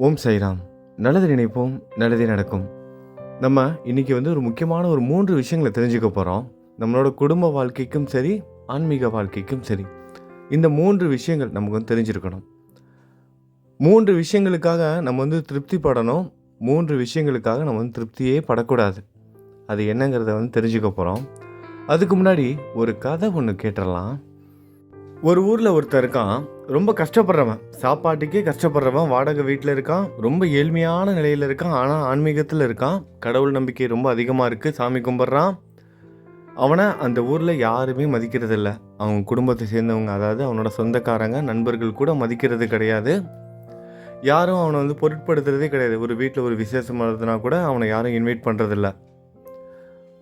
ஓம் சைராம். நல்லது நினைப்போம் நல்லதே நடக்கும். நம்ம இன்னைக்கு வந்து ஒரு முக்கியமான ஒரு மூன்று விஷயங்களை தெரிஞ்சுக்க போகிறோம் நம்மளோட குடும்ப வாழ்க்கைக்கும் சரி ஆன்மீக வாழ்க்கைக்கும் சரி. இந்த மூன்று விஷயங்கள் நமக்கு வந்து தெரிஞ்சிருக்கணும். மூன்று விஷயங்களுக்காக நம்ம வந்து திருப்தி படணும் மூன்று விஷயங்களுக்காக நம்ம வந்து திருப்தியே படக்கூடாது. அது என்னங்கிறத வந்து தெரிஞ்சுக்க போகிறோம் அதுக்கு முன்னாடி ஒரு கதை ஒன்று கேட்டுடலாம். ஒரு ஊரில் ஒருத்தர் இருக்கான். ரொம்ப கஷ்டப்படுறவன். சாப்பாட்டுக்கே கஷ்டப்படுறவன். வாடகை வீட்டில் இருக்கான். ரொம்ப ஏழ்மையான நிலையில் இருக்கான். ஆனால் ஆன்மீகத்தில் இருக்கான். கடவுள் நம்பிக்கை ரொம்ப அதிகமாக இருக்குது சாமி கும்பிட்றான். அவனை அந்த ஊரில் யாருமே மதிக்கிறதில்ல. அவங்க குடும்பத்தை சேர்ந்தவங்க அதாவது அவனோட சொந்தக்காரங்க நண்பர்கள் கூட மதிக்கிறது கிடையாது. யாரும் அவனை வந்து பொருட்படுத்துறதே கிடையாது. ஒரு வீட்டில் ஒரு விசேஷம் நடத்தினா கூட அவனை யாரும் இன்வைட் பண்ணுறதில்ல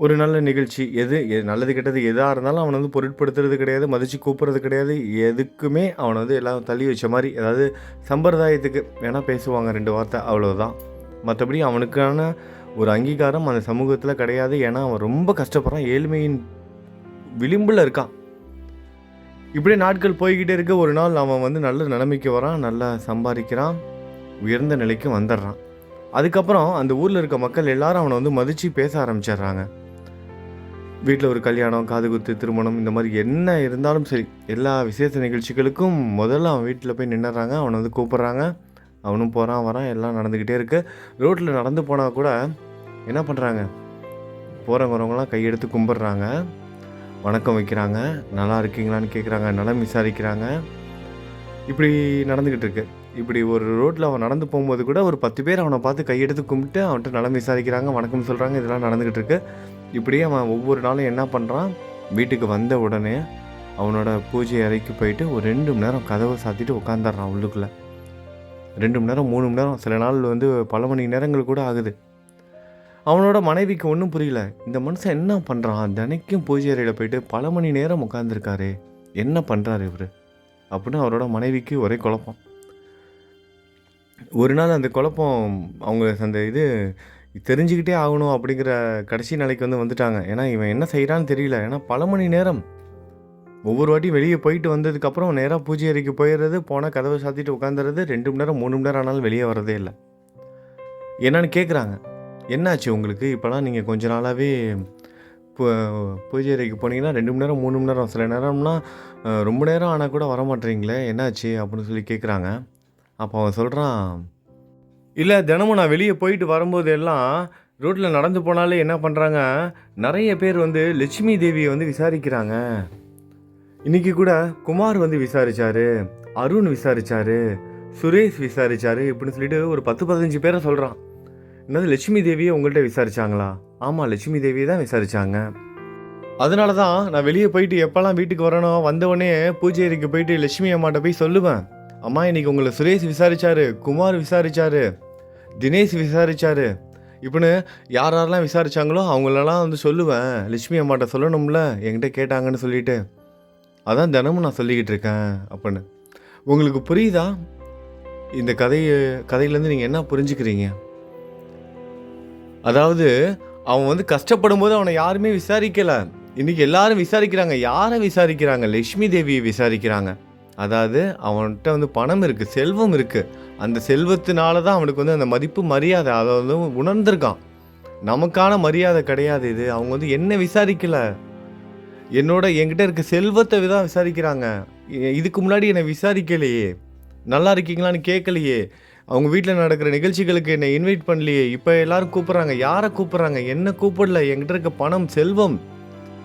ஒரு நல்ல நிகழ்ச்சி எது நல்லது கெட்டது எதாக இருந்தாலும் அவனை வந்து பொருட்படுத்துறது கிடையாது மதித்து கூப்பிட்றது கிடையாது எதுக்குமே அவனை வந்து எல்லாம் தள்ளி வச்ச மாதிரி அதாவது சம்பிரதாயத்துக்கு வேணால் பேசுவாங்க ரெண்டு வார்த்தை அவ்வளோதான் மற்றபடி அவனுக்கான ஒரு அங்கீகாரம் அந்த சமூகத்தில் கிடையாது ஏன்னா அவன் ரொம்ப கஷ்டப்படுறான் ஏழ்மையின் விளிம்பில் இருக்கான். இப்படியே நாட்கள் போய்கிட்டே இருக்க ஒரு நாள் அவன் வந்து நல்ல நிலைமைக்கு வரான் நல்லா சம்பாதிக்கிறான் உயர்ந்த நிலைக்கு வந்துடுறான். அதுக்கப்புறம் அந்த ஊரில் இருக்க மக்கள் எல்லாரும் அவனை வந்து மதித்து பேச ஆரம்பிச்சிடுறாங்க. வீட்டில் ஒரு கல்யாணம் காது குத்து திருமணம் இந்த மாதிரி என்ன இருந்தாலும் சரி எல்லா விசேஷ நிகழ்ச்சிகளுக்கும் முதல்ல அவன் வீட்டில் போய் நின்னுறாங்க அவனை வந்து கூப்பிட்றாங்க. அவனும் போகிறான் வரான் எல்லாம் நடந்துக்கிட்டே இருக்கு. ரோட்டில் நடந்து போனால் கூட என்ன பண்ணுறாங்க போகிறவங்க வரவங்களாம் கையெடுத்து கும்பிட்றாங்க. வணக்கம் வைக்கிறாங்க. நல்லா இருக்கீங்களான்னு கேட்குறாங்க நலம் விசாரிக்கிறாங்க. இப்படி நடந்துக்கிட்டு இருக்கு. இப்படி ஒரு ரோட்டில் அவன் நடந்து போகும்போது கூட ஒரு பத்து பேர் அவனை பார்த்து கையெடுத்து கும்பிட்டு அவன்கிட்ட நலம் விசாரிக்கிறாங்க வணக்கம் சொல்கிறாங்க இதெல்லாம் நடந்துக்கிட்டு இருக்கு. இப்படியே அவன் ஒவ்வொரு நாளும் என்ன பண்ணுறான் வீட்டுக்கு வந்த உடனே அவனோட பூஜை அறைக்கு போயிட்டு ஒரு ரெண்டு மணி நேரம் கதவை சாத்திட்டு உட்காந்துடுறான் உள்ளுக்குள்ளே. ரெண்டு மணி நேரம் மூணு மணி நேரம் சில நாள் வந்து பல மணி நேரங்கள் கூட ஆகுது. அவனோட மனைவிக்கு ஒன்றும் புரியல. இந்த மனுஷன் என்ன பண்ணுறான் தினைக்கும் பூஜை அறையில் போயிட்டு பல மணி நேரம் உட்காந்துருக்காரு என்ன பண்ணுறாரு இவர்? அப்படின்னு அவரோட மனைவிக்கு ஒரே குழப்பம். ஒரு நாள் அந்த குழப்பம் அவங்க அந்த இது தெரிஞ்சுக்கிட்டே ஆகணும் அப்படிங்கிற கடைசி நிலைக்கு வந்து வந்துட்டாங்க. ஏன்னா இவன் என்ன செய்கிறான்னு தெரியல. ஏன்னா பல மணி நேரம் ஒவ்வொரு வாட்டி வெளியே போயிட்டு வந்ததுக்கப்புறம் நேராக பூஜை அறைக்கு போயிடுறது போனால் கதவை சாத்திட்டு உட்காந்துறது ரெண்டு மணி நேரம் மூணு மணி நேரம் ஆனாலும் வெளியே வரதே இல்லை. என்னன்னு கேட்குறாங்க என்னாச்சு உங்களுக்கு? இப்போலாம் நீங்கள் கொஞ்ச நாளாகவே பூஜை அறைக்கு போனீங்கன்னா ரெண்டு மணி நேரம் மூணு மணி நேரம் சில நேரம்னா ரொம்ப நேரம் ஆனால் கூட வர மாட்டேறீங்களே என்னாச்சு அப்படின்னு சொல்லி கேட்குறாங்க அப்போ அவன் சொல்கிறான் இல்லை தினமும் நான் வெளியே போயிட்டு வரும்போது எல்லாம் ரோட்டில் நடந்து போனாலே என்ன பண்ணுறாங்க நிறைய பேர் வந்து லட்சுமி தேவியை வந்து விசாரிக்கிறாங்க. இன்றைக்கி கூட குமார் வந்து விசாரிச்சாரு அருண் விசாரிச்சாரு சுரேஷ் விசாரிச்சாரு இப்படின்னு சொல்லிட்டு ஒரு பத்து பதினஞ்சு பேரை சொல்கிறான் என்னது லட்சுமி தேவியை உங்கள்கிட்ட விசாரிச்சாங்களா? ஆமாம் லட்சுமி தேவியை தான் விசாரிச்சாங்க. அதனால தான் நான் வெளியே போயிட்டு எப்போல்லாம் வீட்டுக்கு வரணும் வந்தவொடனே பூஜை அறைக்கு போயிட்டு லட்சுமி அம்மாட்ட போய் சொல்லுவேன். அம்மா இன்னைக்கு உங்களை சுரேஷ் விசாரிச்சாரு குமார் விசாரிச்சாரு தினேஷ் விசாரிச்சாரு. இப்படின்னு யார் யாரெல்லாம் விசாரித்தாங்களோ அவங்களெல்லாம் வந்து சொல்லுவேன். லட்சுமி அம்மாட்ட சொல்லணும்ல என்கிட்ட கேட்டாங்கன்னு சொல்லிட்டு. அதான் தினமும் நான் சொல்லிக்கிட்டு இருக்கேன் அப்படின்னு. உங்களுக்கு புரியுதா? இந்த கதையை கதையிலேருந்து நீங்கள் என்ன புரிஞ்சுக்கிறீங்க? அதாவது அவன் வந்து கஷ்டப்படும் போது அவனை யாருமே விசாரிக்கலை. இன்றைக்கி எல்லாரும் விசாரிக்கிறாங்க. யாரை விசாரிக்கிறாங்க? லட்சுமி தேவியை விசாரிக்கிறாங்க. அதாவது அவன்கிட்ட வந்து பணம் இருக்குது செல்வம் இருக்குது அந்த செல்வத்தினால தான் அவனுக்கு வந்து அந்த மதிப்பு மரியாதை அதை வந்து உணர்ந்திருக்கான். நமக்கான மரியாதை கிடையாது இது. அவங்க வந்து என்ன விசாரிக்கல. என்னோட என்கிட்ட இருக்க செல்வத்தை தான் விசாரிக்கிறாங்க. இதுக்கு முன்னாடி என்னை விசாரிக்கலையே. நல்லா இருக்கீங்களான்னு கேட்கலையே. அவங்க வீட்டில் நடக்கிற நிகழ்ச்சிகளுக்கு என்னை இன்வைட் பண்ணலையே. இப்போ எல்லாரும் கூப்பிட்றாங்க. யாரை கூப்பிட்றாங்க? என்ன கூப்பிடல? என்கிட்ட இருக்க பணம் செல்வம்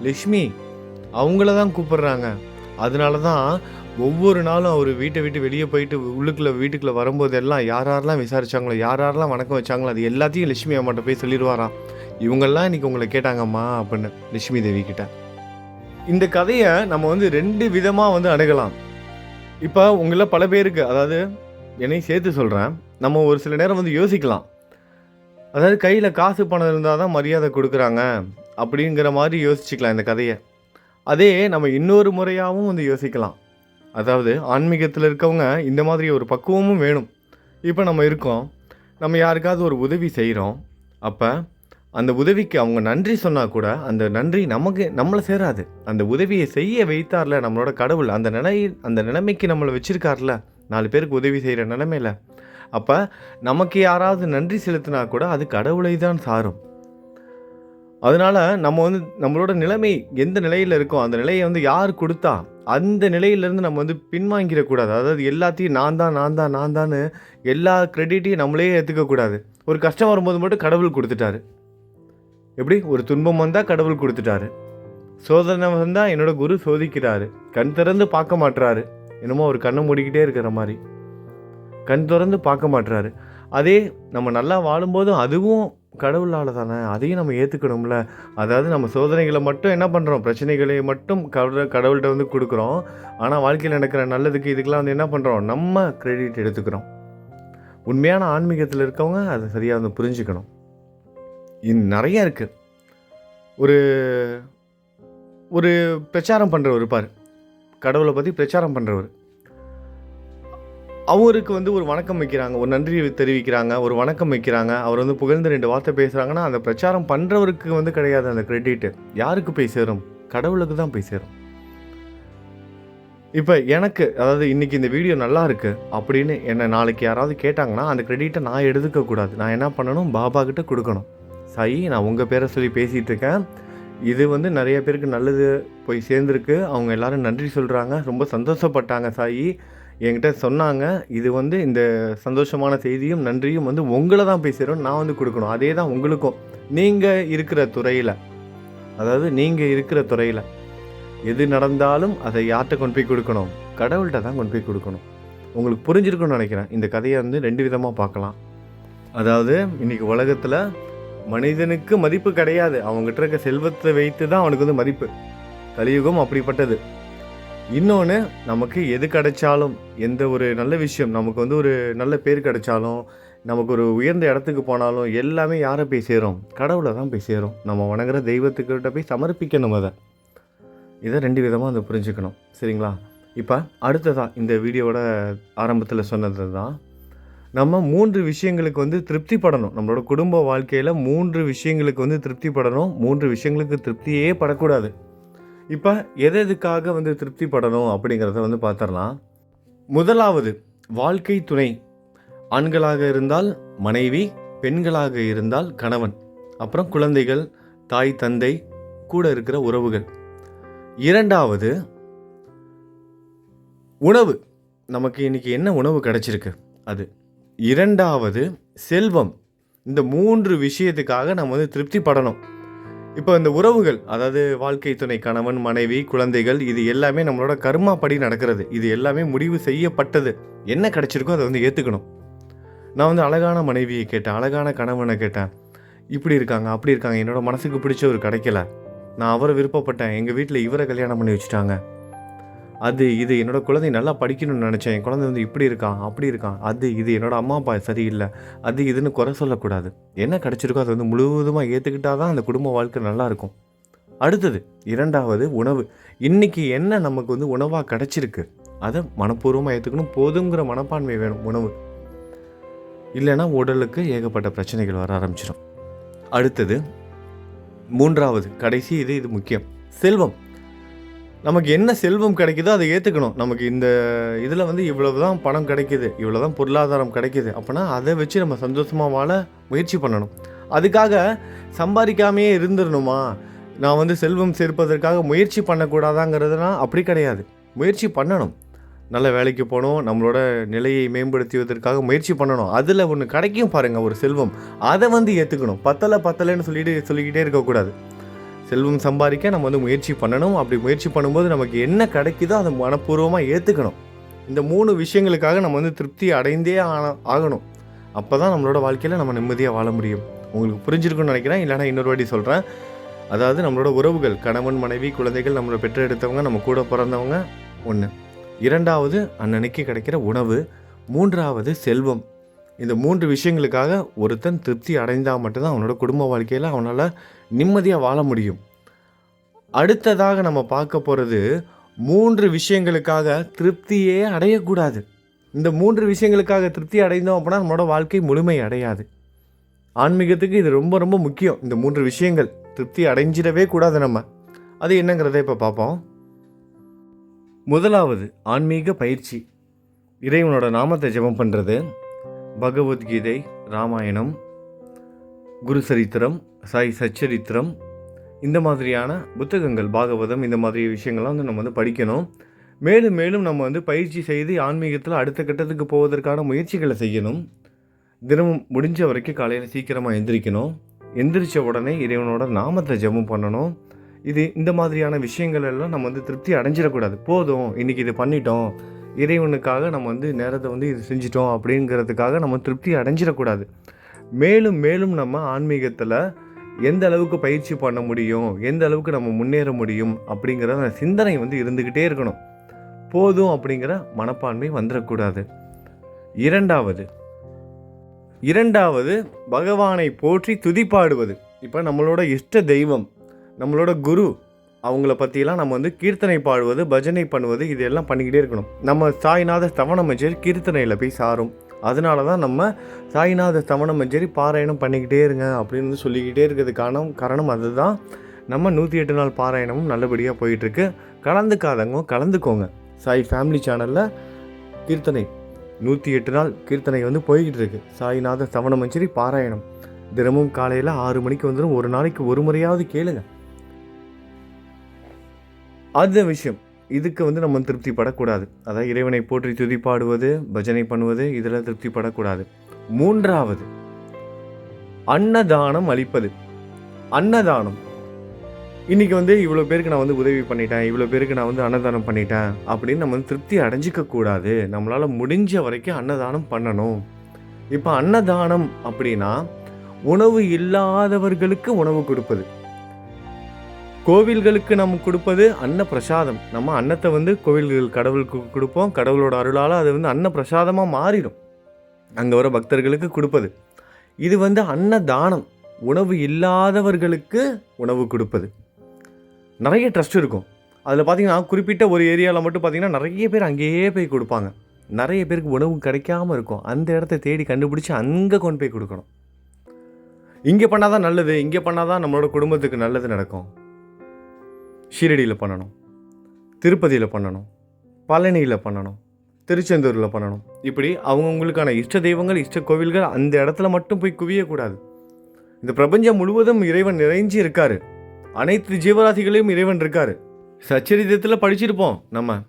லக்ஷ்மி அவங்கள தான் கூப்பிட்றாங்க. அதனால தான் ஒவ்வொரு நாளும் அவர் வீட்டை விட்டு வெளியே போயிட்டு உள்ளுக்குள்ளே வீட்டுக்குள்ளே வரும்போது எல்லாம் யார் யாரெல்லாம் விசாரிச்சாங்களோ யார் யாரெல்லாம் வணக்கம் வச்சாங்களோ அது எல்லாத்தையும் லட்சுமி அம்மாட்ட போய் சொல்லிடுவாராம் இவங்கெல்லாம் இன்றைக்கி உங்களை கேட்டாங்கம்மா அப்படின்னு லட்சுமி தேவி கிட்ட. இந்த கதையை நம்ம வந்து ரெண்டு விதமாக வந்து அணுகலாம். இப்போ உங்களை பல பேருக்கு அதாவது என்னையும் சேர்த்து சொல்கிறேன் நம்ம ஒரு சில நேரம் வந்து யோசிக்கலாம். அதாவது கையில் காசு பணம் இருந்தால் தான் மரியாதை கொடுக்குறாங்க அப்படிங்கிற மாதிரி யோசிச்சுக்கலாம் இந்த கதையை. அதே நம்ம இன்னொரு முறையாகவும் வந்து யோசிக்கலாம். அதாவது ஆன்மீகத்தில் இருக்கவங்க இந்த மாதிரி ஒரு பக்குவமும் வேணும். இப்போ நம்ம இருக்கோம். நம்ம யாருக்காவது ஒரு உதவி செய்கிறோம் அப்போ அந்த உதவிக்கு அவங்க நன்றி சொன்னால் கூட அந்த நன்றி நமக்கு நம்மளை சேராது. அந்த உதவியை செய்ய வைத்தார்ல நம்மளோட கடவுள். அந்த நிலை அந்த நிலைமைக்கு நம்மளை வச்சுருக்கார்ல. நாலு பேருக்கு உதவி செய்கிற நிலைமையில். அப்போ நமக்கு யாராவது நன்றி செலுத்தினா கூட அது கடவுளை தான் சாரும். அதனால நம்ம வந்து நம்மளோட நிலைமை எந்த நிலையில் இருக்கோ அந்த நிலையை வந்து யார் கொடுத்தா அந்த நிலையிலேருந்து நம்ம வந்து பின்வாங்கிடக்கூடாது அதாவது எல்லாத்தையும் நான் தான் நான் தான் நான் தான் எல்லா க்ரெடிட்டையும் நம்மளே ஏற்றுக்கக்கூடாது ஒரு கஷ்டம் வரும்போது மட்டும் கடவுள் கொடுத்துட்டாரு. எப்படி? ஒரு துன்பம் வந்தால் கடவுள் கொடுத்துட்டாரு. சோதனை வந்தால் என்னோடய குரு சோதிக்கிறாரு. கண் திறந்து பார்க்க மாட்டுறாரு என்னமோ ஒரு கண்ணை மூடிக்கிட்டே இருக்கிற மாதிரி. கண் திறந்து பார்க்க மாட்டுறாரு அதே நம்ம நல்லா வாழும்போதும் அதுவும் கடவுளால் தானே அதையும் நம்ம ஏற்றுக்கணும்ல அதாவது நம்ம சோதனைகளை மட்டும் என்ன பண்ணுறோம் பிரச்சனைகளை மட்டும் கடவுள் கடவுள்கிட்ட வந்து கொடுக்குறோம். ஆனால் வாழ்க்கையில் நடக்கிற நல்லதுக்கு இதுக்கெல்லாம் வந்து என்ன பண்ணுறோம் நம்ம கிரெடிட் எடுத்துக்கிறோம். உண்மையான ஆன்மீகத்தில் இருக்கவங்க அதை சரியாக வந்து புரிஞ்சுக்கணும். இது நிறைய இருக்குது ஒரு ஒரு பிரச்சாரம் பண்ணுறவர் இருப்பார். கடவுளை பற்றி பிரச்சாரம் பண்ணுறவர் அவருக்கு வந்து ஒரு வணக்கம் வைக்கிறாங்க ஒரு நன்றி தெரிவிக்கிறாங்க ஒரு வணக்கம் வைக்கிறாங்க. அவர் வந்து புகழ்ந்து ரெண்டு வார்த்தை பேசுகிறாங்கன்னா அந்த பிரச்சாரம் பண்ணுறவருக்கு வந்து கிடையாது அந்த கிரெடிட்டு யாருக்கு போய் சேரும்? கடவுளுக்கு தான் போய் சேரும். இப்போ எனக்கு அதாவது இன்னைக்கு இந்த வீடியோ நல்லா இருக்குது அப்படின்னு என்னை நாளைக்கு யாராவது கேட்டாங்கன்னா அந்த கிரெடிட்டை நான் எடுத்துக்கக்கூடாது நான் என்ன பண்ணணும்? பாபா கிட்ட கொடுக்கணும். சாயி நான் உங்கள் பேரை சொல்லி பேசிகிட்டு இருக்கேன். இது வந்து நிறைய பேருக்கு நல்லது போய் சேர்ந்துருக்கு. அவங்க எல்லாரும் நன்றி சொல்கிறாங்க ரொம்ப சந்தோஷப்பட்டாங்க சாயி. என்கிட்ட சொன்னாங்க இது வந்து இந்த சந்தோஷமான செய்தியும் நன்றியும் வந்து உங்களை தான் பேசுகிறோம் நான் வந்து கொடுக்கணும். அதே தான் உங்களுக்கும். நீங்கள் இருக்கிற துறையில் அதாவது நீங்கள் இருக்கிற துறையில் எது நடந்தாலும் அதை யார்கிட்ட கொண்டு போய் கொடுக்கணும்? கடவுள்கிட்ட தான் கொண்டு போய் கொடுக்கணும். உங்களுக்கு புரிஞ்சிருக்குன்னு நினைக்கிறேன். இந்த கதையை வந்து ரெண்டு விதமாக பார்க்கலாம். அதாவது இன்னைக்கு உலகத்தில் மனிதனுக்கு மதிப்பு கிடையாது. அவங்ககிட்ட இருக்க செல்வத்தை வைத்து தான் அவனுக்கு வந்து மதிப்பு. கலியுகம் அப்படிப்பட்டது. இன்னொன்று நமக்கு எது கிடைச்சாலும் எந்த ஒரு நல்ல விஷயம் நமக்கு வந்து ஒரு நல்ல பேர் கிடைச்சாலும் நமக்கு ஒரு உயர்ந்த இடத்துக்கு போனாலும் எல்லாமே யாரை போய் சேரும்? கடவுளை தான் போய் சேரும். நம்ம வணங்குற தெய்வத்துக்கிட்ட போய் சமர்ப்பிக்கணும் அதை. இதை ரெண்டு விதமாக அதை புரிஞ்சுக்கணும். சரிங்களா? இப்போ அடுத்ததான் இந்த வீடியோவோட ஆரம்பத்தில் சொன்னது தான் நம்ம மூன்று விஷயங்களுக்கு வந்து திருப்திப்படணும். நம்மளோட குடும்ப வாழ்க்கையில் மூன்று விஷயங்களுக்கு வந்து திருப்திப்படணும். மூன்று விஷயங்களுக்கு திருப்தியே படக்கூடாது. இப்போ எது எதுக்காக வந்து திருப்திப்படணும் அப்படிங்கிறத வந்து பார்த்துடலாம் முதலாவது வாழ்க்கை துணை. ஆண்களாக இருந்தால் மனைவி பெண்களாக இருந்தால் கணவன். அப்புறம் குழந்தைகள் தாய் தந்தை கூட இருக்கிற உறவுகள். இரண்டாவது உணவு. நமக்கு இன்னைக்கு என்ன உணவு கிடச்சிருக்கு? அது. இரண்டாவது செல்வம். இந்த மூன்று விஷயத்துக்காக நம்ம வந்து திருப்திப்படணும். இப்போ இந்த உறவுகள் அதாவது வாழ்க்கை துணை கணவன் மனைவி குழந்தைகள் இது எல்லாமே நம்மளோட கர்மா படி நடக்கிறது. இது எல்லாமே முடிவு செய்யப்பட்டது. என்ன கிடைச்சிருக்கோ அதை வந்து ஏற்றுக்கணும் நான் வந்து அழகான மனைவியை கேட்டேன் அழகான கணவனை கேட்டேன். இப்படி இருக்காங்க அப்படி இருக்காங்க என்னோட மனசுக்கு பிடிச்ச ஒரு கிடைக்கல. நான் அவரை விருப்பப்பட்டேன். எங்கள் வீட்டில் இவரை கல்யாணம் பண்ணி வச்சுட்டாங்க. அது இது என்னோட குழந்தை நல்லா படிக்கணும்னு நினச்சேன். என் குழந்தை வந்து இப்படி இருக்கான் அப்படி இருக்கான். அது இது என்னோடய அம்மா அப்பா சரியில்லை. அது இதுன்னு குறை சொல்லக்கூடாது. என்ன கிடச்சிருக்கோ அதை வந்து முழுவதுமாக ஏற்றுக்கிட்டா தான் அந்த குடும்ப வாழ்க்கை நல்லாயிருக்கும் அடுத்தது இரண்டாவது உணவு. இன்னைக்கு என்ன நமக்கு வந்து உணவாக கிடச்சிருக்கு? அதை மனப்பூர்வமாக ஏற்றுக்கணும் போதுங்கிற மனப்பான்மை வேணும் உணவு. இல்லைன்னா உடலுக்கு ஏகப்பட்ட பிரச்சனைகள் வர ஆரம்பிச்சிடும் அடுத்தது மூன்றாவது கடைசி இது இது முக்கியம். செல்வம். நமக்கு என்ன செல்வம் கிடைக்குதோ அதை ஏற்றுக்கணும் நமக்கு இந்த இதில் வந்து இவ்வளவு தான் பணம் கிடைக்குது இவ்வளோ தான் பொருளாதாரம் கிடைக்குது அப்படின்னா அதை வச்சு நம்ம சந்தோஷமாக வாழ முயற்சி பண்ணணும். அதுக்காக சம்பாதிக்காமையே இருந்துடணுமா? நான் வந்து செல்வம் சேர்ப்பதற்காக முயற்சி பண்ணக்கூடாதாங்கிறதுனா அப்படி கிடையாது. முயற்சி பண்ணணும். நல்ல வேலைக்கு போகணும் நம்மளோட நிலையை மேம்படுத்துவதற்காக முயற்சி பண்ணணும். அதில் ஒன்று கிடைக்கும் பாருங்கள் ஒரு செல்வம். அதை வந்து ஏற்றுக்கணும் பத்தலை பத்தலைன்னு சொல்லிட்டு சொல்லிக்கிட்டே இருக்கக்கூடாது. செல்வம் சம்பாதிக்க நம்ம வந்து முயற்சி பண்ணணும். அப்படி முயற்சி பண்ணும்போது நமக்கு என்ன கிடைக்குதோ அதை மனப்பூர்வமாக ஏற்றுக்கணும் இந்த மூணு விஷயங்களுக்காக நம்ம வந்து திருப்தி அடைந்தே ஆன- ஆகணும். அப்போ தான் நம்மளோட வாழ்க்கையில் நம்ம நிம்மதியாக வாழ முடியும். உங்களுக்கு புரிஞ்சிருக்குன்னு நினைக்கிறேன். இல்லைனா இன்னொரு வாட்டி சொல்கிறேன் அதாவது நம்மளோட உறவுகள் கணவன் மனைவி குழந்தைகள் நம்மளை பெற்றெடுத்தவங்க நம்ம கூட பிறந்தவங்க ஒன்று இரண்டாவது அன்னன்னைக்கு கிடைக்கிற உணவு. மூன்றாவது செல்வம். இந்த மூன்று விஷயங்களுக்காக ஒருத்தன் திருப்தி அடைந்தால் மட்டும்தான் அவனோட குடும்ப வாழ்க்கையில் அவனால் நிம்மதியாக வாழ முடியும். அடுத்ததாக நம்ம பார்க்க போகிறது மூன்று விஷயங்களுக்காக திருப்தியே அடையக்கூடாது. இந்த மூன்று விஷயங்களுக்காக திருப்தி அடைந்தோம் அப்படின்னா நம்மளோட வாழ்க்கை முழுமை அடையாது. ஆன்மீகத்துக்கு இது ரொம்ப ரொம்ப முக்கியம். இந்த மூன்று விஷயங்கள் திருப்தி அடைஞ்சிடவே கூடாது நம்ம. அது என்னங்கிறத இப்போ பார்ப்போம். முதலாவது ஆன்மீக பயிற்சி. இறைவனோட நாமத்தை ஜெபம் பண்ணுறது பகவத்கீதை ராமாயணம் குருசரித்திரம் சாய் சச்சரித்திரம் இந்த மாதிரியான புத்தகங்கள் பாகவதம் இந்த மாதிரி விஷயங்கள்லாம் வந்து நம்ம வந்து படிக்கணும். மேலும் மேலும் நம்ம வந்து பயிற்சி செய்து ஆன்மீகத்தில் அடுத்த கட்டத்துக்கு போவதற்கான முயற்சிகளை செய்யணும். தினமும் முடிஞ்ச வரைக்கும் காலையில் சீக்கிரமாக எந்திரிக்கணும். எந்திரிச்ச உடனே இறைவனோட நாமத்தை ஜெபம் பண்ணணும். இது இந்த மாதிரியான விஷயங்கள் எல்லாம் நம்ம வந்து திருப்தி அடைஞ்சிடக்கூடாது. போதும் இன்றைக்கி இது பண்ணிட்டோம். இறைவனுக்காக நம்ம வந்து நேரத்தை வந்து இது செஞ்சிட்டோம் அப்படிங்கிறதுக்காக நம்ம திருப்தி அடைஞ்சிடக்கூடாது. மேலும் மேலும் நம்ம ஆன்மீகத்தில் எந்த அளவுக்கு பயிற்சி பண்ண முடியும் எந்த அளவுக்கு நம்ம முன்னேற முடியும் அப்படிங்கிற அந்த சிந்தனை வந்து இருந்துக்கிட்டே இருக்கணும். போதும் அப்படிங்கிற மனப்பான்மை வந்துடக்கூடாது. இரண்டாவது இரண்டாவது பகவானை போற்றி துதிப்பாடுவது. இப்போ நம்மளோட இஷ்ட தெய்வம் நம்மளோட குரு அவங்கள பற்றியெல்லாம் நம்ம வந்து கீர்த்தனை பாடுவது பஜனை பண்ணுவது இதெல்லாம் பண்ணிக்கிட்டே இருக்கணும். நம்ம சாய்நாத ஸ்தவன மஞ்சரி கீர்த்தனையில் போய் சாரும். அதனால தான் நம்ம சாய்நாத ஸ்தவன மஞ்சரி பாராயணம் பண்ணிக்கிட்டே இருங்க அப்படின்னு சொல்லிக்கிட்டே இருக்கிறதுக்கான காரணம் அதுதான். நம்ம நூற்றி எட்டு நாள் பாராயணமும் நல்லபடியாக போயிட்டுருக்கு. கலந்துக்காதவங்க கலந்துக்கோங்க. சாய் ஃபேமிலி சேனலில் கீர்த்தனை நூற்றி எட்டு நாள் கீர்த்தனை வந்து போய்கிட்டு இருக்கு சாய்நாத ஸ்தவன மஞ்சரி பாராயணம். தினமும் காலையில் ஆறு மணிக்கு வந்துடும் ஒரு நாளைக்கு ஒரு முறையாவது கேளுங்கள் அந்த விஷயம் இதுக்கு வந்து நம்ம திருப்திப்படக்கூடாது. அதாவது இறைவனை போற்றி துதி பாடுவது பஜனை பண்ணுவது இதில் திருப்திப்படக்கூடாது. மூன்றாவது அன்னதானம் அளிப்பது. அன்னதானம். இன்னைக்கு வந்து இவ்வளோ பேருக்கு நான் வந்து உதவி பண்ணிட்டேன் இவ்வளோ பேருக்கு நான் வந்து அன்னதானம் பண்ணிட்டேன் அப்படின்னு நம்ம வந்து திருப்தி அடைஞ்சிக்கக்கூடாது. நம்மளால் முடிஞ்ச வரைக்கும் அன்னதானம் பண்ணணும். இப்போ அன்னதானம் அப்படின்னா உணவு இல்லாதவர்களுக்கு உணவு கொடுப்பது. கோவில்களுக்கு நம்ம கொடுப்பது அன்ன பிரசாதம் நம்ம அன்னத்தை வந்து கோவில்கள் கடவுளுக்கு கொடுப்போம். கடவுளோட அருளால் அது வந்து அன்ன பிரசாதமாக மாறிடும். அங்கே வர பக்தர்களுக்கு கொடுப்பது. இது வந்து அன்னதானம். உணவு இல்லாதவர்களுக்கு உணவு கொடுப்பது. நிறைய ட்ரஸ்ட் இருக்கும். அதில் பார்த்தீங்கன்னா குறிப்பிட்ட ஒரு ஏரியாவில் மட்டும் பார்த்தீங்கன்னா நிறைய பேர் அங்கேயே போய் கொடுப்பாங்க. நிறைய பேருக்கு உணவு கிடைக்காம இருக்கும். அந்த இடத்த தேடி கண்டுபிடிச்சி அங்கே கொண்டு போய் கொடுக்கணும். இங்கே பண்ணால் தான் நல்லது. இங்கே பண்ணால் தான் நம்மளோட குடும்பத்துக்கு நல்லது நடக்கும். ஷீரடியில் பண்ணணும் திருப்பதியில் பண்ணணும் பழனியில் பண்ணணும் திருச்செந்தூரில் பண்ணணும். இப்படி அவங்கவுங்களுக்கான இஷ்ட தெய்வங்கள் இஷ்ட கோவில்கள் அந்த இடத்துல மட்டும் போய் குவியக்கூடாது. இந்த பிரபஞ்சம் முழுவதும் இறைவன் நிறைஞ்சி இருக்காரு. அனைத்து ஜீவராசிகளையும் இறைவன் இருக்காரு. சச்சரிதத்தில் படிச்சிருப்போம் நம்ம.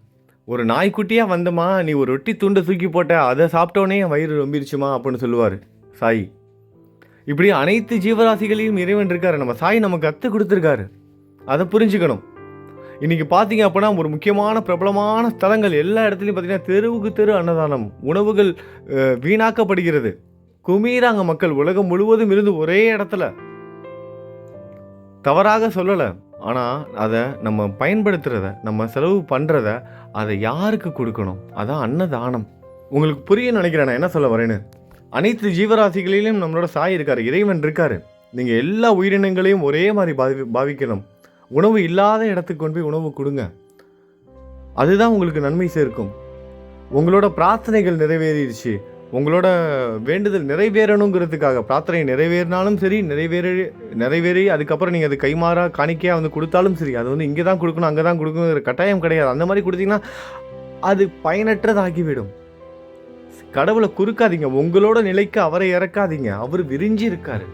ஒரு நாய்க்குட்டியாக வந்தமா நீ ஒரு ரொட்டி துண்டை தூக்கி போட்ட அதை சாப்பிட்டோன்னே என் வயிறு ரொம்பிருச்சுமா அப்படின்னு சொல்லுவார் சாய். இப்படி அனைத்து ஜீவராசிகளையும் இறைவன் இருக்காரு. நம்ம சாய் நமக்கு கற்றுக் கொடுத்துருக்காரு. அதை புரிஞ்சுக்கணும். இன்றைக்கி பார்த்தீங்க அப்படின்னா ஒரு முக்கியமான பிரபலமான ஸ்தலங்கள் எல்லா இடத்துலையும் பார்த்திங்கன்னா தெருவுக்கு தெரு அன்னதானம் உணவுகள் வீணாக்கப்படுகிறது. குமீராங்க மக்கள் உலகம் முழுவதும் இருந்து ஒரே இடத்துல. தவறாக சொல்லலை. ஆனால் அதை நம்ம பயன்படுத்துகிறத நம்ம செலவு பண்ணுறத அதை யாருக்கு கொடுக்கணும்? அதான் அன்னதானம். உங்களுக்கு புரிய நினைக்கிறேன் நான். என்ன சொல்ல வரேன்னு? அனைத்து ஜீவராசிகளிலும் நம்மளோட சாய் இருக்கார் இறைவன் இருக்கார். நீங்கள் எல்லா உயிரினங்களையும் ஒரே மாதிரி பாவி பாவிக்கணும். உணவு இல்லாத இடத்துக்கு கொண்டு போய் உணவு கொடுங்க. அதுதான் உங்களுக்கு நன்மை சேர்க்கும். உங்களோட பிரார்த்தனைகள் நிறைவேறிடுச்சு. உங்களோட வேண்டுதல் நிறைவேறணுங்கிறதுக்காக பிரார்த்தனை நிறைவேறினாலும் சரி நிறைவேற நிறைவேறி அதுக்கப்புறம் நீங்கள் அது கைமாறா காணிக்கையாக வந்து கொடுத்தாலும் சரி அது வந்து இங்கே தான் கொடுக்கணும் அங்கே தான் கொடுக்கணுங்கிற கட்டாயம் கிடையாது. அந்த மாதிரி கொடுத்தீங்கன்னா அது பயனற்றதாகிவிடும். கடவுளை குறுக்காதீங்க. உங்களோட நிலைக்கு அவரை இறக்காதீங்க. அவர் விரிஞ்சு இருக்காரு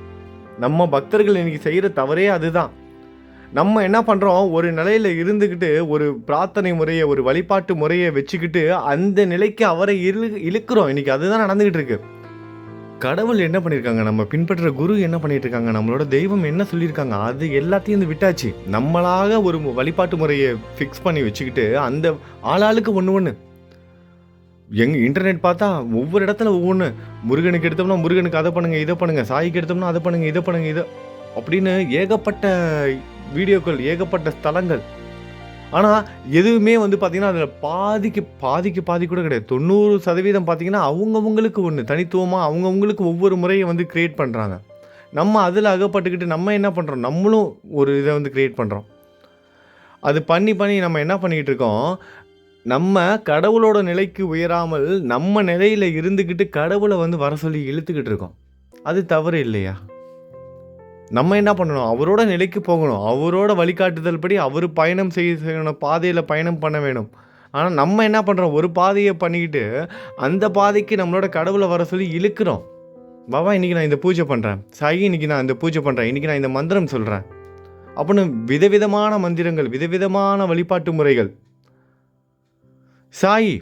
நம்ம பக்தர்கள் இன்னைக்கு செய்கிற தவறே அதுதான். நம்ம என்ன பண்ணுறோம் ஒரு நிலையில் இருந்துக்கிட்டு ஒரு பிரார்த்தனை முறையை ஒரு வழிபாட்டு முறையை வச்சுக்கிட்டு அந்த நிலைக்கு அவரை இழு இழுக்கிறோம். இன்னைக்கு அதுதான் நடந்துக்கிட்டு இருக்கு. கடவுள் என்ன பண்ணியிருக்காங்க நம்ம பின்பற்ற குரு என்ன பண்ணிட்டு இருக்காங்க நம்மளோட தெய்வம் என்ன சொல்லியிருக்காங்க? அது எல்லாத்தையும் வந்து விட்டாச்சு. நம்மளாக ஒரு வழிபாட்டு முறையை ஃபிக்ஸ் பண்ணி வச்சுக்கிட்டு அந்த ஆளாளுக்கு ஒன்று ஒன்று எங் இன்டர்நெட் பார்த்தா ஒவ்வொரு இடத்துல ஒவ்வொன்று முருகனுக்கு எடுத்தோம்னா முருகனுக்கு அதை பண்ணுங்கள் இதை பண்ணுங்கள் சாய்க்கு எடுத்தோம்னா அதை பண்ணுங்கள் இதை பண்ணுங்கள் இதை அப்படின்னு ஏகப்பட்ட வீடியோக்கள் ஏகப்பட்ட ஸ்தலங்கள். ஆனால் எதுவுமே வந்து பார்த்திங்கன்னா அதில் பாதிக்கு பாதிக்கு பாதி கூட கிடையாது. தொண்ணூறு சதவீதம் பார்த்தீங்கன்னா அவங்கவுங்களுக்கு ஒன்று தனித்துவமாக அவங்கவுங்களுக்கு ஒவ்வொரு முறையை வந்து க்ரியேட் பண்ணுறாங்க நம்ம அதில் அகப்பட்டுக்கிட்டு நம்ம என்ன பண்ணுறோம் நம்மளும் ஒரு இதை வந்து க்ரியேட் பண்ணுறோம் அது பண்ணி பண்ணி நம்ம என்ன பண்ணிக்கிட்டு இருக்கோம்? நம்ம கடவுளோட நிலைக்கு உயராமல் நம்ம நிலையில் இருந்துக்கிட்டு கடவுளை வந்து வர சொல்லி இழுத்துக்கிட்டு இருக்கோம். அது தவறு இல்லையா? நம்ம என்ன பண்ணணும்? அவரோட நிலைக்கு போகணும். அவரோட வழிகாட்டுதல் படி அவர் பயணம் செய்ய செய்யணும். பாதையில் பயணம் பண்ண வேணும். ஆனால் நம்ம என்ன பண்ணுறோம் ஒரு பாதையை பண்ணிக்கிட்டு அந்த பாதைக்கு நம்மளோட கடவுளை வர சொல்லி இழுக்கிறோம். பாபா இன்றைக்கி நான் இந்த பூஜை பண்ணுறேன் சாயி இன்றைக்கி நான் இந்த பூஜை பண்ணுறேன் இன்றைக்கி நான் இந்த மந்திரம் சொல்கிறேன் அப்படின்னு விதவிதமான மந்திரங்கள் விதவிதமான வழிபாட்டு முறைகள். சாயி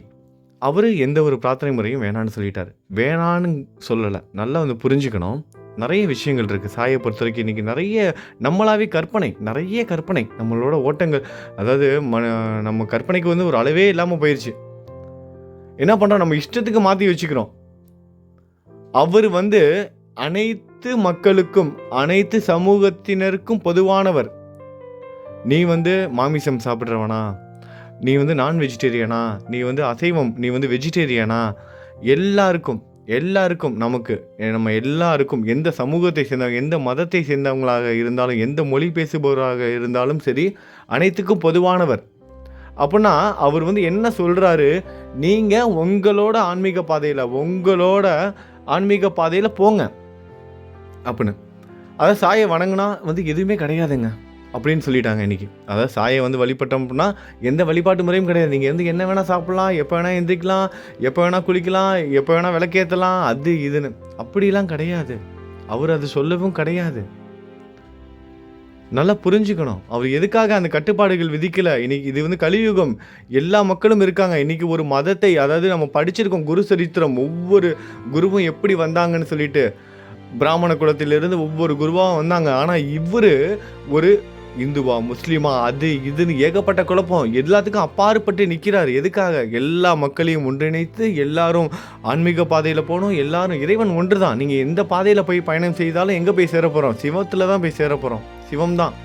அவர் எந்த ஒரு பிரார்த்தனை முறையும் வேணான்னு சொல்லிட்டார். வேணான்னு சொல்லலை. நல்லா வந்து புரிஞ்சுக்கணும். நிறைய விஷயங்கள் இருக்குது சாயை பொறுத்த வரைக்கும் இன்றைக்கி நிறைய நம்மளாவே கற்பனை நிறைய கற்பனை நம்மளோட ஓட்டங்கள் அதாவது ம நம்ம கற்பனைக்கு வந்து ஒரு அளவே இல்லாமல் போயிடுச்சு என்ன பண்ணுறோம் நம்ம இஷ்டத்துக்கு மாற்றி வச்சுக்கிறோம். அவர் வந்து அனைத்து மக்களுக்கும் அனைத்து சமூகத்தினருக்கும் பொதுவானவர். நீ வந்து மாமிசம் சாப்பிட்றவனா? நீ வந்து நான் வெஜிடேரியனா நீ வந்து அசைவம்? நீ வந்து வெஜிடேரியனா எல்லாருக்கும். எல்லாருக்கும் நமக்கு நம்ம எல்லாருக்கும் எந்த சமூகத்தை சேர்ந்தவங்க எந்த மதத்தை சேர்ந்தவங்களாக இருந்தாலும் எந்த மொழி பேசுபவராக இருந்தாலும் சரி அனைத்துக்கும் பொதுவானவர். அப்படின்னா அவர் வந்து என்ன சொல்கிறாரு நீங்கள் உங்களோட ஆன்மீக பாதையில் உங்களோட ஆன்மீக பாதையில் போங்க. அப்படின்னு. அதை சாயை வணங்கினா வந்து எதுவுமே கிடையாதுங்க. அப்படின்னு சொல்லிட்டாங்க இன்றைக்கி அதாவது சாயை வந்து வழிபட்டோம் அப்படின்னா எந்த வழிபாட்டு முறையும் கிடையாது. நீங்கள் வந்து என்ன வேணால் சாப்பிட்லாம் எப்போ வேணால் எந்திரிக்கலாம் எப்போ வேணால் குளிக்கலாம் எப்போ வேணால் விளக்கேற்றலாம் அது இதுன்னு. அப்படிலாம் கிடையாது. அவர் அது சொல்லவும் கிடையாது. நல்லா புரிஞ்சுக்கணும். அவர் எதுக்காக அந்த கட்டுப்பாடுகள் விதிக்கலை? இன்னைக்கு இது வந்து கலியுகம். எல்லா மக்களும் இருக்காங்க. இன்னைக்கு ஒரு மதத்தை அதாவது நம்ம படிச்சிருக்கோம் குரு சரித்திரம் ஒவ்வொரு குருவும் எப்படி வந்தாங்கன்னு சொல்லிட்டு பிராமண குலத்திலிருந்து ஒவ்வொரு குருவாக வந்தாங்க. ஆனால் இவர் ஒரு இந்துவா முஸ்லீமா அது இதுன்னு ஏகப்பட்ட குழப்பம். எல்லாத்துக்கும் அப்பாற்பட்டு நிற்கிறார் எதுக்காக? எல்லா மக்களையும் ஒன்றிணைத்து எல்லாரும் ஆன்மீக பாதையில் போகணும். எல்லாரும் இறைவன் ஒன்று தான் நீங்கள் எந்த பாதையில் போய் பயணம் செய்தாலும் எங்கே போய் சேர போகிறோம் சிவத்தில் தான் போய் சேர போகிறோம் சிவம் தான்.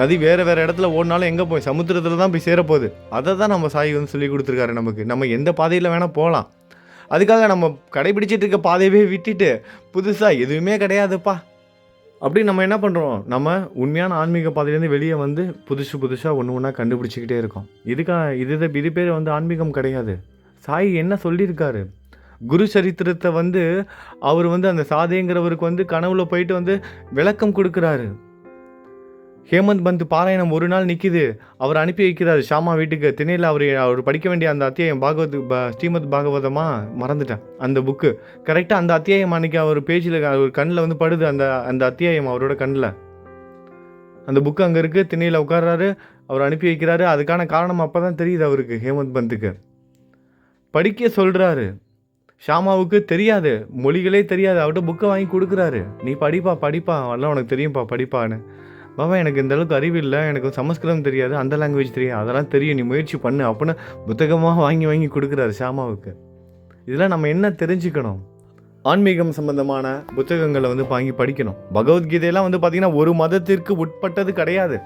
நதி வேறு வேறு இடத்துல ஓடினாலும் எங்கே போய்? சமுத்திரத்தில் தான் போய் சேரப்போகுது அதை தான் நம்ம சாய் வந்து சொல்லி கொடுத்துருக்காரு நமக்கு. நம்ம எந்த பாதையில் வேணால் போகலாம். அதுக்காக நம்ம கடைபிடிச்சிட்டு இருக்க பாதையவே விட்டுட்டு புதுசாக எதுவுமே கிடையாதுப்பா. அப்படி நம்ம என்ன பண்ணுறோம் நம்ம உண்மையான ஆன்மீக பாதையிலேருந்து வெளியே வந்து புதுசு புதுசாக ஒன்று ஒன்றா கண்டுபிடிச்சிக்கிட்டே இருக்கோம். இதுக்காக இது இது பேர் வந்து ஆன்மீகம் கிடையாது. சாய் என்ன சொல்லியிருக்காரு? குரு சரித்திரத்தை வந்து அவர் வந்து அந்த சாதைங்கிறவருக்கு வந்து கனவுல போயிட்டு வந்து விளக்கம் கொடுக்குறாரு. ஹேமந்த் பந்த் பாராயணம் ஒரு நாள் நிற்கிது அவர் அனுப்பி வைக்கிறாரு. ஷாமா வீட்டுக்கு. திணையில் அவர் அவர் படிக்க வேண்டிய அந்த அத்தியாயம் பாகவத் ப- ஸ்ரீமத் பாகவதமாக மறந்துட்டேன். அந்த புக்கு கரெக்டாக அந்த அத்தியாயம் அன்னைக்கு அவர் பேஜில் அவர் கண்ணில் வந்து படுது அந்த அந்த அத்தியாயம் அவரோட கண்ணில். அந்த புக்கு அங்கே இருக்குது திணையில் உட்கார்றாரு. அவர் அனுப்பி வைக்கிறாரு. அதுக்கான காரணம் அப்போ தான் தெரியுது அவருக்கு ஹேமந்த் பந்துக்கு. படிக்க சொல்கிறாரு ஷாமாவுக்கு தெரியாது. மொழிகளே தெரியாது. அவர்கிட்ட புக்கை வாங்கி கொடுக்குறாரு. நீ படிப்பா படிப்பா. எல்லாம் உனக்கு தெரியும்ப்பா படிப்பான்னு. பாபா எனக்கு இந்த அளவுக்கு அறிவு இல்லை. எனக்கு சமஸ்கிருதம் தெரியாது அந்த லாங்குவேஜ் தெரியும் அதெல்லாம் தெரியும் நீ முயற்சி பண்ணு அப்படின்னு புத்தகமாக வாங்கி வாங்கி கொடுக்குறாரு ஷாமாவுக்கு இதெல்லாம் நம்ம என்ன தெரிஞ்சுக்கணும்? ஆன்மீகம் சம்பந்தமான புத்தகங்களை வந்து வாங்கி படிக்கணும். பகவத்கீதையெல்லாம் வந்து பார்த்திங்கன்னா ஒரு மதத்திற்கு உட்பட்டது கிடையாது.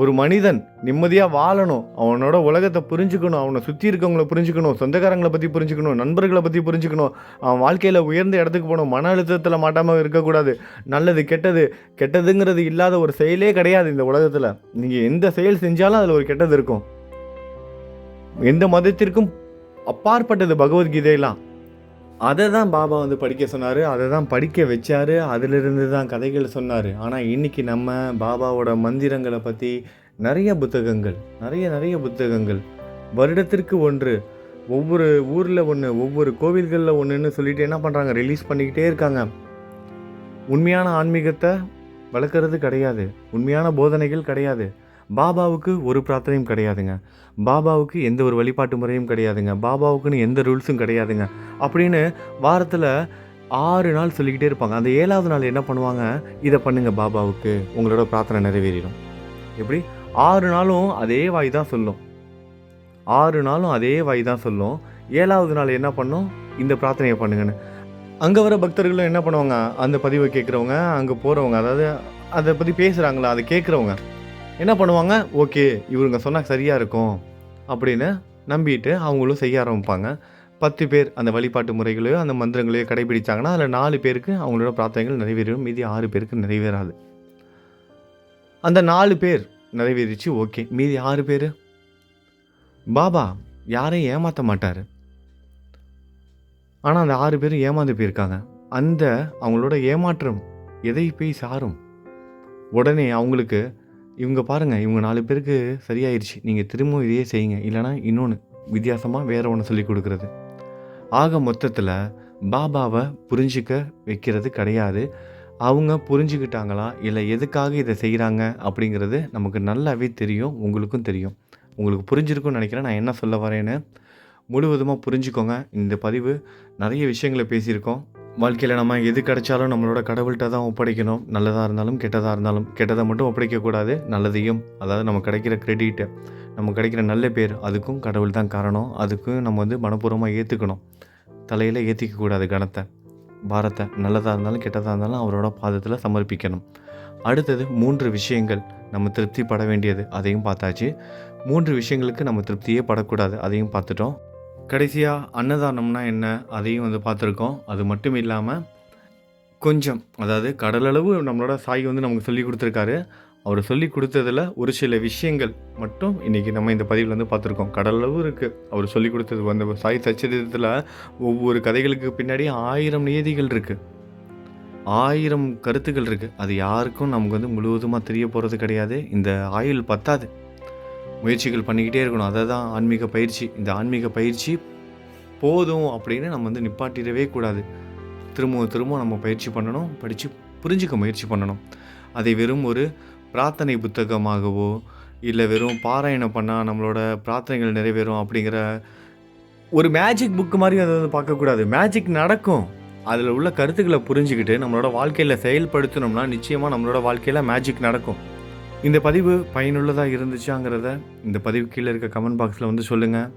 ஒரு மனிதன் நிம்மதியாக வாழணும் அவனோட உலகத்தை புரிஞ்சுக்கணும் அவனை சுற்றி இருக்கவங்களை புரிஞ்சுக்கணும் சொந்தக்காரங்களை பற்றி புரிஞ்சுக்கணும் நண்பர்களை பற்றி புரிஞ்சுக்கணும் அவன் வாழ்க்கையில் உயர்ந்த இடத்துக்கு போகணும் மன அழுத்தத்தில் மாட்டாமல் இருக்கக்கூடாது. நல்லது கெட்டது கெட்டதுங்கிறது இல்லாத ஒரு செயலே கிடையாது இந்த உலகத்தில். நீங்கள் எந்த செயல் செஞ்சாலும் அதில் ஒரு கெட்டது இருக்கும். எந்த மதத்திற்கும் அப்பாற்பட்டது பகவத்கீதையெல்லாம். அதை தான் பாபா வந்து படிக்க சொன்னார் அதை தான் படிக்க வச்சார் அதிலிருந்து தான் கதைகள் சொன்னார். ஆனால் இன்றைக்கி நம்ம பாபாவோட மந்திரங்களை பற்றி நிறைய புத்தகங்கள் நிறைய நிறைய புத்தகங்கள். வருடத்திற்கு ஒன்று ஒவ்வொரு ஊரில் ஒன்று ஒவ்வொரு கோவில்களில் ஒன்றுன்னு சொல்லிட்டு என்ன பண்ணுறாங்க ரிலீஸ் பண்ணிக்கிட்டே இருக்காங்க. உண்மையான ஆன்மீகத்தை வளர்க்குறது கிடையாது. உண்மையான போதனைகள் கிடையாது. பாபாவுக்கு ஒரு பிரார்த்தனையும் கிடையாதுங்க. பாபாவுக்கு எந்த ஒரு வழிபாட்டு முறையும் கிடையாதுங்க. பாபாவுக்குன்னு எந்த ரூல்ஸும் கிடையாதுங்க. அப்படின்னு வாரத்தில் ஆறு நாள் சொல்லிக்கிட்டே இருப்பாங்க. அந்த ஏழாவது நாள் என்ன பண்ணுவாங்க? இதை பண்ணுங்கள் பாபாவுக்கு. உங்களோட பிரார்த்தனை நிறைவேறிடும். எப்படி? ஆறு நாளும் அதே வாய் தான் சொல்லும். ஆறு நாளும் அதே வாய் தான் சொல்லும். ஏழாவது நாள் என்ன பண்ணும்? இந்த பிரார்த்தனையை பண்ணுங்கன்னு. அங்கே வர பக்தர்களும் என்ன பண்ணுவாங்க? அந்த பதிவை கேட்குறவங்க அங்கே போகிறவங்க அதாவது அதை பற்றி பேசுகிறாங்களா அதை கேட்குறவங்க. என்ன பண்ணுவாங்க? ஓகே இவருங்க சொன்னால் சரியாக இருக்கும் அப்படின்னு நம்பிட்டு அவங்களும் செய்ய ஆரம்பிப்பாங்க. பத்து பேர் அந்த வழிபாட்டு முறைகளையோ அந்த மந்திரங்களையோ கடைபிடிச்சாங்கன்னா அதில் நாலு பேருக்கு அவங்களோட பிரார்த்தனைகள் நிறைவேறும். மீதி ஆறு பேருக்கு நிறைவேறாது. அந்த நாலு பேர் நிறைவேறிச்சு ஓகே. மீதி ஆறு பேர்? பாபா யாரையும் ஏமாற்ற மாட்டார். ஆனால் அந்த ஆறு பேரும் ஏமாந்து போயிருக்காங்க. அந்த அவங்களோட ஏமாற்றம் எதை போய் சாரும்? உடனே அவங்களுக்கு இவங்க பாருங்கள் இவங்க நாலு பேருக்கு சரியாயிருச்சு. நீங்கள் திரும்பவும் இதையே செய்யுங்க. இல்லைனா இன்னொன்று வித்தியாசமாக வேற ஒன்று சொல்லி கொடுக்குறது. ஆக மொத்தத்தில் பாபாவை புரிஞ்சிக்க வைக்கிறது கிடையாது. அவங்க புரிஞ்சுக்கிட்டாங்களா? இல்லை எதுக்காக இதை செய்கிறாங்க அப்படிங்கிறது நமக்கு நல்லாவே தெரியும் உங்களுக்கும் தெரியும். உங்களுக்கு புரிஞ்சிருக்கும்னு நினைக்கிறேன் நான் என்ன சொல்ல வரேன்னு முழுவதுமாக புரிஞ்சுக்கோங்க. இந்த பதிவு நிறைய விஷயங்களை பேசியிருக்கோம். வாழ்க்கையில் நம்ம எது கிடைச்சாலும் நம்மளோட கடவுள்கிட்ட தான் ஒப்படைக்கணும். நல்லதாக இருந்தாலும் கெட்டதாக இருந்தாலும். கெட்டதை மட்டும் ஒப்படைக்கக்கூடாது. நல்லதையும் அதாவது நம்ம கிடைக்கிற கிரெடிட்டு நம்ம கிடைக்கிற நல்ல பேர் அதுக்கும் கடவுள் தான் காரணம். அதுக்கும் நம்ம வந்து மனப்பூர்வமாக ஏற்றுக்கணும் தலையில் ஏற்றிக்கக்கூடாது கணத்தை பாரத்தை நல்லதாக இருந்தாலும் கெட்டதாக இருந்தாலும் அவரோட பாதத்தில் சமர்ப்பிக்கணும். அடுத்தது மூன்று விஷயங்கள். நம்ம திருப்தி பட வேண்டியது. அதையும் பார்த்தாச்சு. மூன்று விஷயங்களுக்கு நம்ம திருப்தியே படக்கூடாது. அதையும் பார்த்துட்டோம். கடைசியாக அன்னதானம்னா என்ன அதையும் வந்து பார்த்துருக்கோம். அது மட்டும் இல்லாமல் கொஞ்சம் அதாவது கடலளவு நம்மளோட சாய் வந்து நமக்கு சொல்லி கொடுத்துருக்காரு. அவர் சொல்லி கொடுத்ததில் ஒரு சில விஷயங்கள் மட்டும் இன்றைக்கி நம்ம இந்த பதிவில் வந்து பார்த்துருக்கோம். கடலளவு இருக்குது அவர் சொல்லி கொடுத்தது அந்த சாய் சச்சரிதத்தில் ஒவ்வொரு கதைகளுக்கு பின்னாடி ஆயிரம் நியதிகள் இருக்குது ஆயிரம் கருத்துக்கள் இருக்குது அது யாருக்கும் நமக்கு வந்து முழுவதுமாக தெரிய போகிறது கிடையாது. இந்த ஆயுள் பத்தாது. முயற்சிகள் பண்ணிக்கிட்டே இருக்கணும். அதை தான் ஆன்மீக பயிற்சி. இந்த ஆன்மீக பயிற்சி போதும் அப்படின்னு நம்ம வந்து நிப்பாட்டிடவே கூடாது. திரும்ப திரும்ப நம்ம பயிற்சி பண்ணணும். படித்து புரிஞ்சுக்க முயற்சி பண்ணணும். அதை வெறும் ஒரு பிரார்த்தனை புத்தகமாகவோ இல்லை வெறும் பாராயணம் பண்ணால் நம்மளோட பிரார்த்தனைகள் நிறைவேறும் அப்படிங்கிற ஒரு மேஜிக் புக்கு மாதிரி அதை வந்து பார்க்கக்கூடாது. மேஜிக் நடக்கும். அதில் உள்ள கருத்துக்களை புரிஞ்சுக்கிட்டு நம்மளோட வாழ்க்கையில் செயல்படுத்தினோம்னா நிச்சயமாக நம்மளோட வாழ்க்கையில் மேஜிக் நடக்கும். இந்த பதிவு பயனுள்ளதாக இருந்துச்சாங்கிறத இந்த பதிவு கீழே இருக்க கமெண்ட் பாக்ஸில் வந்து சொல்லுங்கள்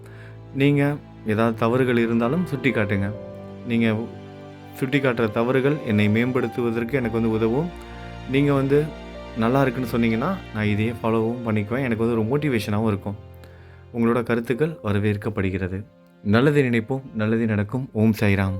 நீங்கள் ஏதாவது தவறுகள் இருந்தாலும் சுட்டி காட்டுங்க நீங்கள் சுட்டி காட்டுற தவறுகள் என்னை மேம்படுத்துவதற்கு எனக்கு வந்து உதவும். நீங்கள் வந்து நல்லா இருக்குன்னு சொன்னீங்கன்னா நான் இதையே ஃபாலோவும் பண்ணிக்குவேன். எனக்கு வந்து ஒரு மோட்டிவேஷனாகவும் இருக்கும். உங்களோட கருத்துக்கள் வரவேற்கப்படுகிறது. நல்லது நினைப்போம் நல்லது நடக்கும். ஓம் சாய்ராம்.